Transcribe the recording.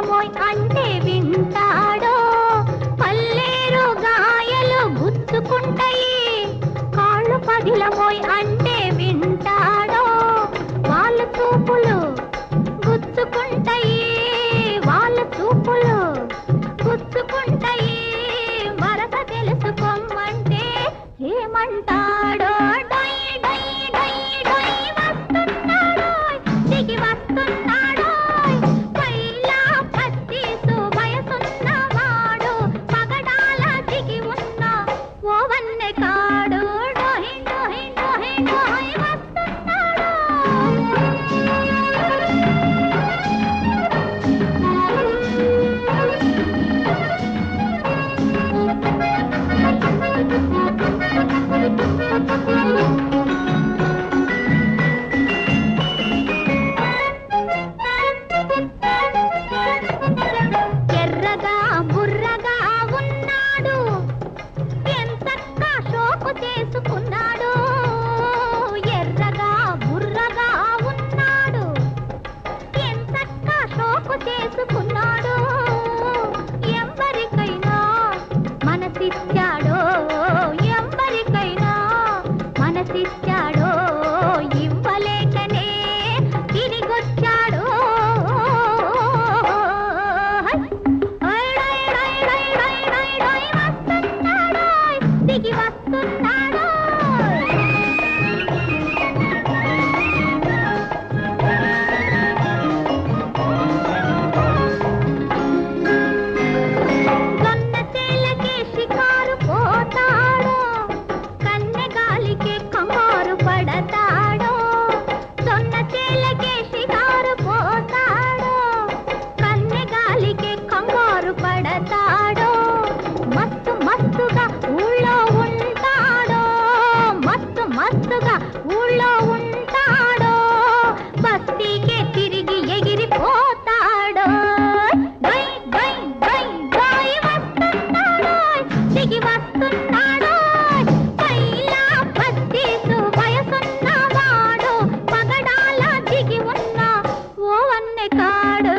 విషమోయ్ అంటే వింటాడో. పల్లేరు గాయలు గుచ్చుకుంటాయి. కాళ్ళు పగిలమోయ్ అంటే వింటాడో. వాళ్ళ చూపులు గుచ్చుకుంటాయి. వాళ్ళ చూపులు గుచ్చుకుంటాయి. మరత తెలుసుకోమంటే ఏమంటా Bye. Bye. காடு